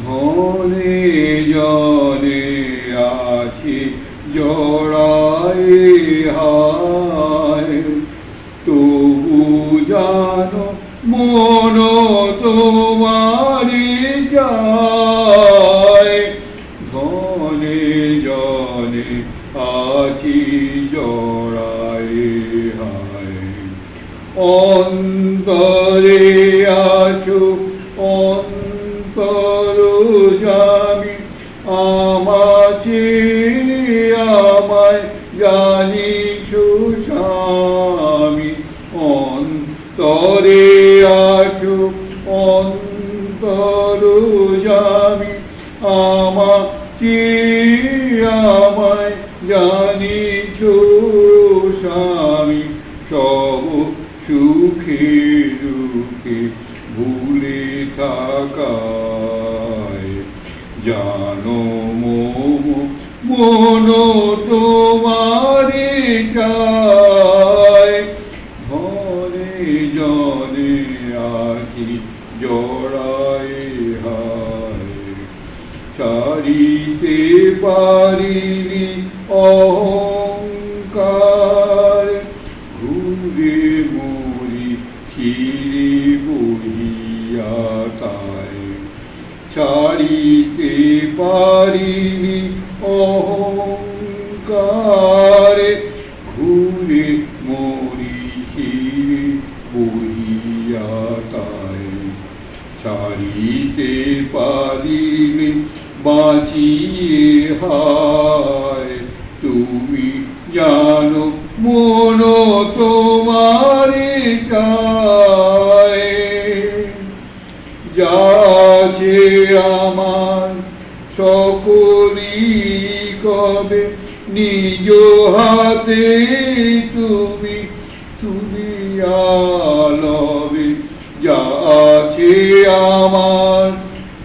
ধনে জনে আছি জড়াই হায় আমাছি আমায় জানি সুস্বামী, অন্তরে আছো অন্তর জামি আমাছি আমায় জানি স্বামী সব সুখে দুঃখে ভুলে থাকায় তোমারে বহিয়া তাই ছাড়িতে পারিলে বাঁচিয়ে হায়। তুমি জানো মন তোমারে চায়। যাছে আমার সকলি কবে নিজ হাতে তুমি তুলিয়া যা আছে আমার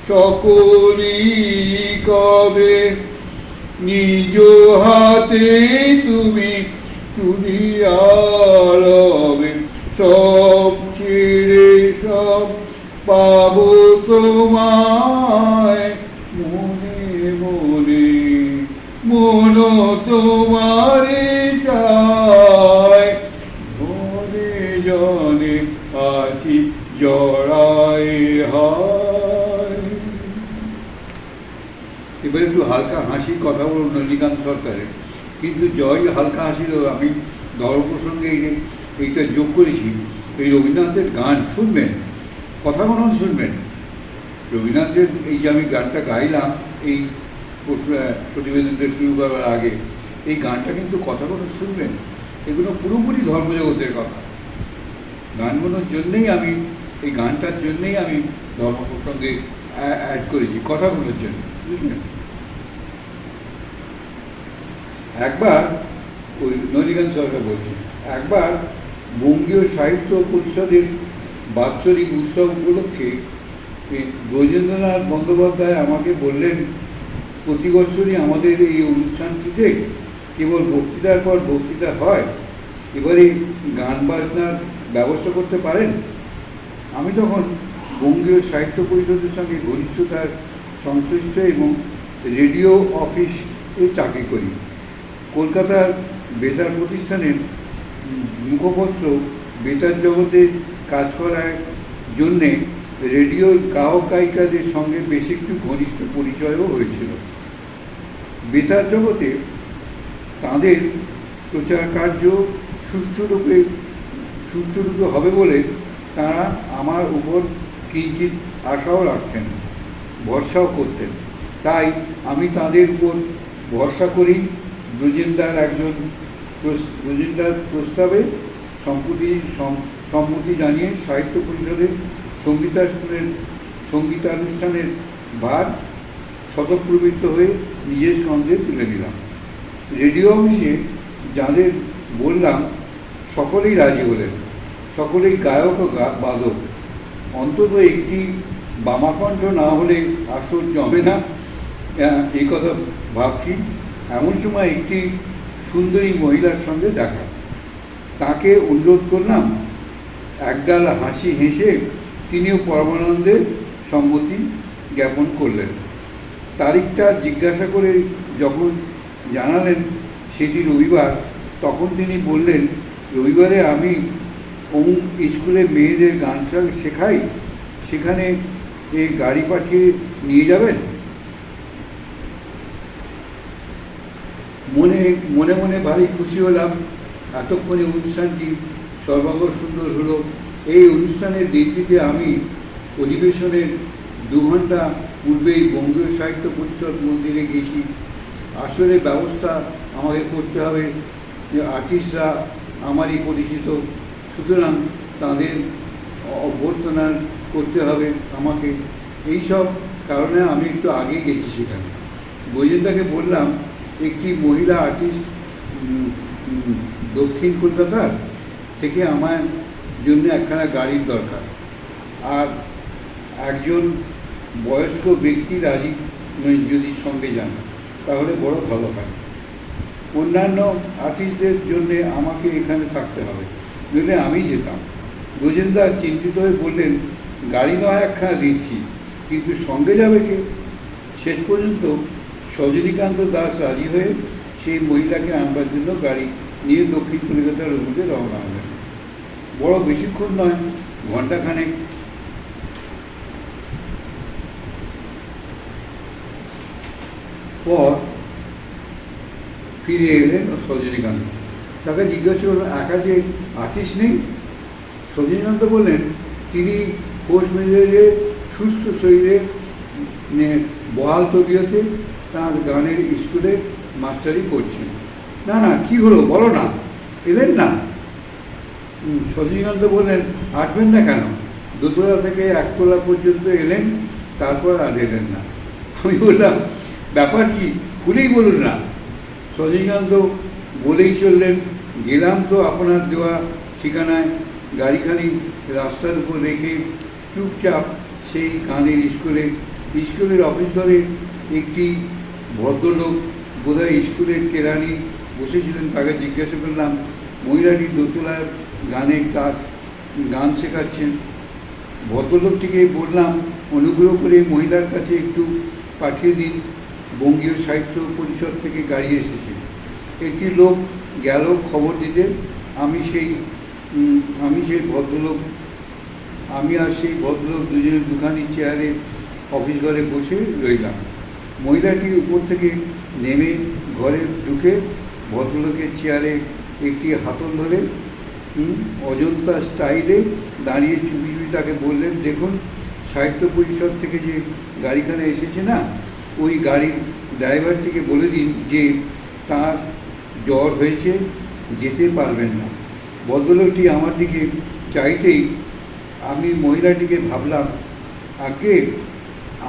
সকলি কবে নিজ হাতে তুমি তুলিয়া লবে? সব ছেড়ে সব পাবো তোমায় এবার একটু হালকা হাসি কথা বলুন নলিকান্ত সরকারের। কিন্তু জয় হালকা হাসিরও আমি ধর্ম প্রসঙ্গে এইটা যোগ করেছি, এই রবীন্দ্রনাথের গান শুনবেন, কথা বলুন শুনবেন। রবীন্দ্রনাথের এই যে আমি গানটা গাইলাম, এই প্রতিবেদনটা শুরু করার আগে, এই গানটা কিন্তু কথাগুলো শুনবেন। এগুলো পুরোপুরি ধর্মজগতের কথা। গানগুলোর জন্যেই আমি, এই গানটার জন্যেই আমি ধর্ম প্রসঙ্গে অ্যাড করেছি কথাগুলোর জন্য। বুঝলেন একবার ওই নদীকান্ত সরকার বলছি, একবার বঙ্গীয় সাহিত্য পরিষদের বাৎসরিক উৎসব উপলক্ষে এ ব্রজেন্দ্রনাথ বন্দ্যোপাধ্যায় আমাকে বললেন, প্রতি বছরই আমাদের এই অনুষ্ঠানটিতে কেবল বক্তৃতার পর বক্তৃতা হয়, এবারে গান বাজনার ব্যবস্থা করতে পারেন? আমি তখন বঙ্গীয় সাহিত্য পরিষদের সঙ্গে ঘনিষ্ঠতার সংশ্লিষ্ট এবং রেডিও অফিসে চাকরি করি। কলকাতার বেতার প্রতিষ্ঠানের মুখপত্র বেতার জগতে কাজ করার জন্যে রেডিওর গায়ক গায়িকাদের সঙ্গে বেশ একটু ঘনিষ্ঠ পরিচয়ও হয়েছিল। বেতার জগতে তাদের প্রচার কার্য সুষ্ঠুরূপে সুষ্ঠুরূপে হবে বলে তারা আমার উপর কিঞ্চিত আশাও রাখতেন। ভরসাও করতেন। তাই আমি তাদের উপর ভরসা করি। ব্রজেন্দার একজন ব্রজেন্দার প্রস্তাবে সম্মতি সম- সম্মতি জানিয়ে সাহিত্য পরিষদের সঙ্গীতানুষ্ঠানের সঙ্গীতানুষ্ঠানের ভার স্বতঃপ্রবৃত্ত হয়ে নিজের স্কন্ধে তুলে নিলাম। রেডিও অংশে যাদের বললাম, সকলেই রাজি হলেন। সকলেই গায়ক ও বাদক। অন্তত একটি বামাকণ্ঠ না হলে আসর জমে না। এই কথা ভাবছি। এমন সময় একটি সুন্দরী মহিলার সঙ্গে দেখা। তাকে অনুরোধ করলাম, একগাল হাসি হেসে তিনিও পরমানন্দে সম্মতি জ্ঞাপন করলেন। তারিখটা জিজ্ঞাসা করে যখন জানালেন সেটি রবিবার, তখন তিনি বললেন, রবিবারে আমি অমুক স্কুলে মেয়েদের গান শেখাই। সেখানে এই গাড়ি পাঠিয়ে নিয়ে যাবেন? মনে মনে মনে ভারী খুশি হলাম। এতক্ষণে অনুষ্ঠানটি সর্বাঙ্গ সুন্দর হলো। এই অনুষ্ঠানের দিনটিতে আমি অধিবেশনের দু ঘণ্টা পূর্বেই বঙ্গীয় সাহিত্য পরিষদ মন্দিরে গেছি আসলে ব্যবস্থা আমাকে করতে হবে। যে আর্টিস্টরা আমারই পরিচিত। সুতরাং তাদের অভ্যর্থনা করতে হবে আমাকে। এই সব কারণে আমি একটু আগে গেছি সেখানে। বৈজেন্দাকে বললাম, একটি মহিলা আর্টিস্ট দক্ষিণ কলকাতার থেকে আমার জন্য একখানা গাড়ির দরকার। আর একজন বয়স্ক ব্যক্তি রাজি যদি সঙ্গে যান, তাহলে বড় ভালো হয়। অন্যান্য আর্টিস্টদের জন্য আমাকে এখানে থাকতে হবে। নইলে আমি যেতাম। গজেন্দা চিন্তিত হয়ে বললেন গাড়ি নয় একখানা দিচ্ছি কিন্তু সঙ্গে যাবে কে? শেষ পর্যন্ত সজনীকান্ত দাস রাজি হয়ে সেই মহিলাকে আনবার জন্য গাড়ি নিয়ে দক্ষিণ কলকাতার অভিমুখে রওনা হলেন। বড় বেশিক্ষণ নয় ঘন্টাখানেক পর ফিরে এলেন সজনীকান্ত। তাকে জিজ্ঞাসা করলেন, একা যে আর্টিস্ট নেই? সজনীকান্ত বললেন, তিনি ফোর্স মেজাজে সুস্থ শরীরে বহাল তবিয়তে তার গানের স্কুলে মাস্টারি করছেন। না না, কি হলো বলো না, এলেন না। সজনীকান্ত বললেন, আসবেন না কেন? দোতলা থেকে একতলা পর্যন্ত এলেন, তারপর আর এলেন না। আমি বললাম, ব্যাপার কি? খুলেই বলুন না। সজনীকান্ত বলেই চললেন, গেলাম তো আপনার দেওয়া ঠিকানায়, গাড়িখানি রাস্তার উপর রেখে চুপচাপ সেই গানের স্কুলে, স্কুলের অফিস ঘরে একটি ভদ্রলোক বোধহয় স্কুলের কেরানি বসেছিলেন, তাকে জিজ্ঞাসা করলাম, মহিলাটি দোতলার গানের ক্লাস, গান শেখাচ্ছেন? ভদ্রলোকটিকে বললাম, অনুগ্রহ করে মহিলার কাছে একটু পাঠিয়ে দিন, বঙ্গীয় সাহিত্য পরিষদ থেকে গাড়ি এসেছে। একটি লোক গেল খবর দিতে, আমি সেই আমি সেই ভদ্রলোক আমি আর সেই ভদ্রলোক দুজনের দুখানি চেয়ারে অফিস ঘরে বসে রইলাম। মহিলাটি উপর থেকে নেমে ঘরে ঢুকে ভদ্রলোকের চেয়ারে একটি হাতল ধরে অযোধ্যা স্টাইলে দাঁড়িয়ে চুপি চুপি তাকে বললেন, দেখুন, সাহিত্য পরিষদ থেকে যে গাড়িখানে এসেছে না, ওই গাড়ির ড্রাইভারটিকে বলে দিন যে তার জ্বর হয়েছে, যেতে পারবেন না। ভদ্রলোকটি আমার দিকে চাইতেই আমি মহিলাটিকে ভাবলাম আগে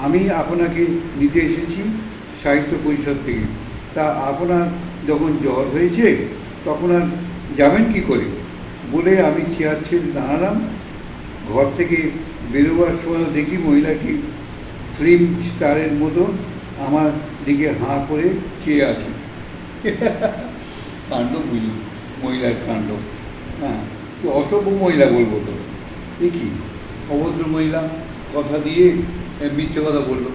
আমি আপনাকে নিতে এসেছি সাহিত্য পরিষদ থেকে। তা আপনার যখন জ্বর হয়েছে, তখন আর যাবেন কি করে? বলে আমি চেয়ার ছেড়ে দাঁড়ালাম। ঘর থেকে বেরোবার সময় দেখি মহিলাটি ফিল্ম স্টারের মতো আমার দিকে হাঁ করে চেয়ে আছে। কাণ্ড বুঝলি মহিলার কাণ্ড। হ্যাঁ তো অসভ্য মহিলা বলব তো। এ কি? অভদ্র মহিলা, কথা দিয়ে মিথ্যে কথা বলল।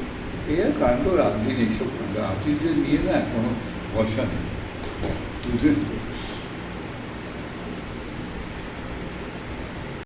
এই আর কাণ্ড রাত দিন এইসব কাণ্ড নিয়ে না কোনো ভরসা নেই। বুঝলেন তো?